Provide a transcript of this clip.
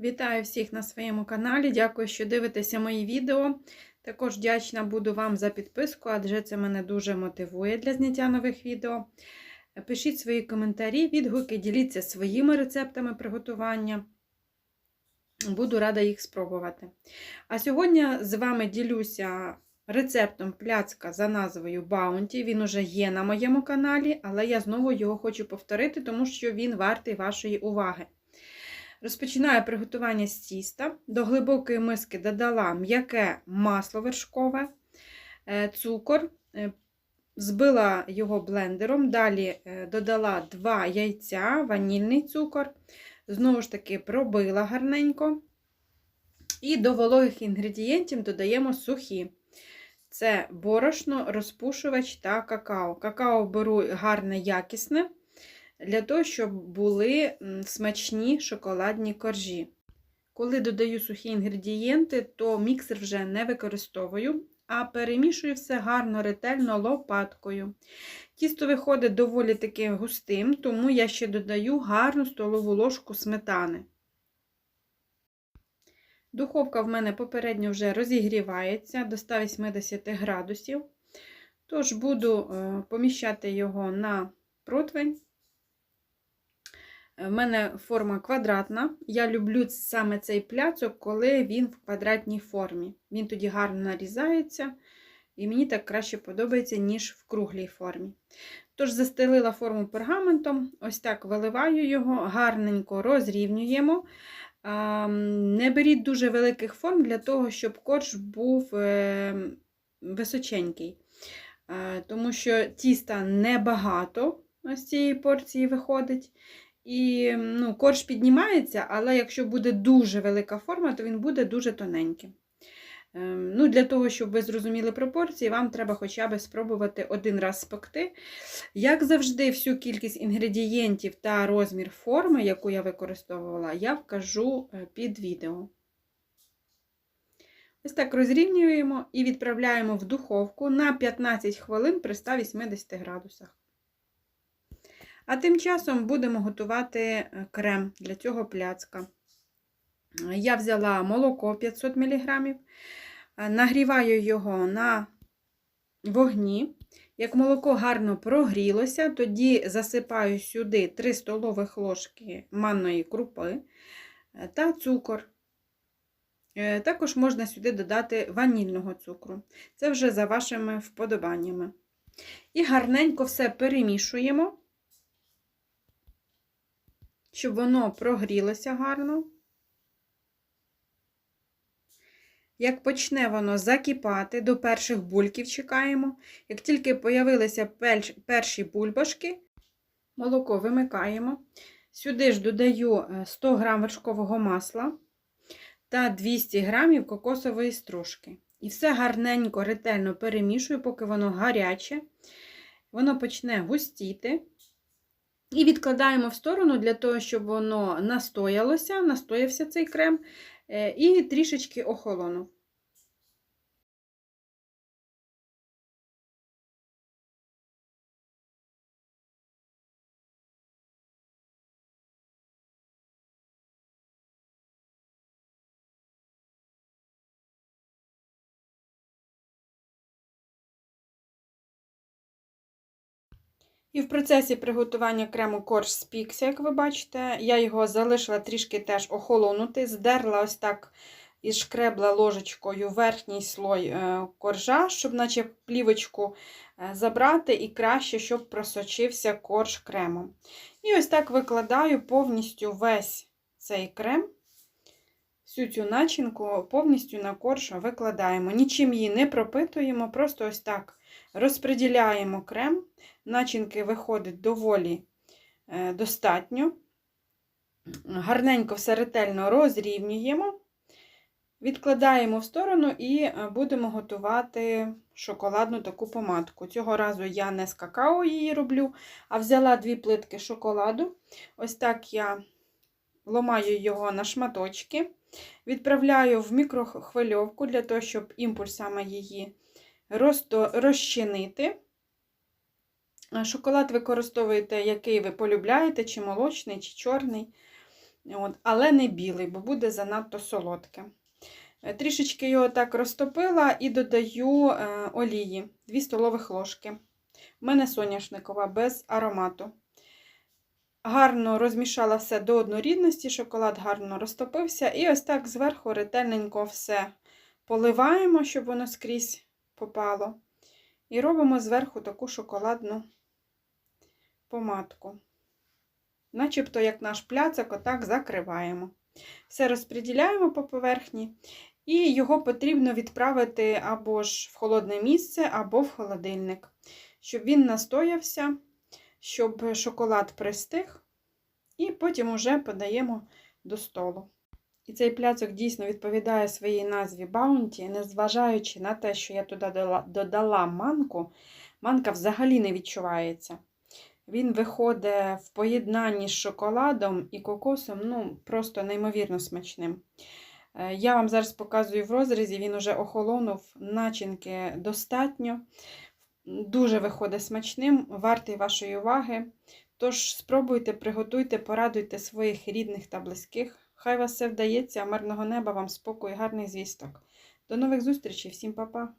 Вітаю всіх на своєму каналі. Дякую, що дивитеся мої відео. Також вдячна буду вам за підписку, адже це мене дуже мотивує для зняття нових відео. Пишіть свої коментарі, відгуки, діліться своїми рецептами приготування. Буду рада їх спробувати. А сьогодні з вами ділюся рецептом пляцка за назвою Bounty. Він уже є на моєму каналі, але я знову його хочу повторити, тому що він вартий вашої уваги. Розпочинаю приготування з тіста. До глибокої миски додала м'яке масло вершкове, е, цукор, е, збила його блендером, далі е, додала 2 яйця, ванільний цукор, знову ж таки пробила гарненько. І до вологих інгредієнтів додаємо сухі. Це борошно, розпушувач та какао. Какао беру гарне, якісне для того, щоб були смачні шоколадні коржі. Коли додаю сухі інгредієнти, то міксер вже не використовую, а перемішую все гарно, ретельно лопаткою. Тісто виходить доволі таки густим, тому я ще додаю гарну столову ложку сметани. Духовка в мене попередньо вже розігрівається до 180 градусів. Тож буду поміщати його на противень. У мене форма квадратна. Я люблю саме цей пляцок, коли він в квадратній формі. Він тоді гарно нарізається, і мені так краще подобається, ніж в круглій формі. Тож, застелила форму пергаментом, ось так виливаю його, гарненько розрівнюємо. Не беріть дуже великих форм для того, щоб корж був е, височенький. Тому що тіста небагато з цієї порції виходить. І ну, корж піднімається, але якщо буде дуже велика форма, то він буде дуже тоненьким. Ем, ну, Для того, щоб ви зрозуміли пропорції, вам треба хоча б спробувати один раз спекти. Як завжди, всю кількість інгредієнтів та розмір форми, яку я використовувала, я вкажу е, під відео. Ось так розрівнюємо і відправляємо в духовку на 15 хвилин при 180 градусах. А тим часом будемо готувати е, крем для цього пляцка. Я взяла молоко 500 мг, е, нагріваю його на вогні. Як молоко гарно прогрілося, тоді засипаю сюди 3 столових ложки манної крупи е, та цукор. Також можна сюди додати ванільного цукру. Це вже за вашими вподобаннями. І гарненько все перемішуємо щоб воно прогрілося гарно. Як почне воно закипати, до перших бульків чекаємо. Як тільки появилися перші бульбашки, молоко вимикаємо. Сюди ж додаю 100 г вершкового масла та 200 г кокосової стружки. І все гарненько, ретельно перемішую, поки воно гаряче, воно почне густіти. І відкладаємо в сторону для того, щоб воно настоялося, настоявся цей крем, е, і трішечки охолонув. І в процесі приготування крему корж спікся, як ви бачите, я його залишила трішки теж охолонути, здерла ось так і шкребла ложечкою верхній слой е, коржа, щоб, наче плівочку е, забрати, і краще, щоб просочився корж кремом. І ось так викладаю повністю весь цей крем, всю цю начинку повністю на корж викладаємо. Нічим її не пропитуємо, просто ось так розподіляємо крем начинки виходить доволі е, достатньо. Гарненько все ретельно розрівнюємо, відкладаємо в сторону і е, будемо готувати шоколадну таку помадку. Цього разу я не з какао її роблю, а взяла дві плитки шоколаду. Ось так я ломаю його на шматочки, відправляю в мікрохвильовку для того, щоб імпульсами її розчинити. Шоколад використовуєте, який ви полюбляєте, чи молочний, чи чорний. От, але не білий, бо буде занадто солодке. Е, Трішечки його так розтопила і додаю е, олії 2 столових ложки. У мене соняшникова без аромату. Гарно розмішала все до однорідності, шоколад гарно розтопився. І ось так зверху ретельненько все поливаємо, щоб воно скрізь попало. І робимо зверху таку шоколадну помадку. Начебто, як наш пляцок, отак закриваємо. Все розподіляємо по поверхні, і його потрібно відправити або ж в холодне місце, або в холодильник, щоб він настоявся, щоб шоколад пристиг, і потім уже подаємо до столу. І цей пляцок дійсно відповідає своїй назві Баунті, незважаючи на те, що я туди додала, манку, манка взагалі не відчувається. Він виходить в поєднанні з шоколадом і кокосом, ну, просто неймовірно смачним. Е, Я вам зараз показую в розрізі, він уже охолонув, начинки достатньо. Дуже виходить смачним, вартий вашої уваги. Тож спробуйте, приготуйте, порадуйте своїх рідних та близьких. Хай вас все вдається, мирного неба, вам спокою, гарних звісток. До нових зустрічей, всім па-па!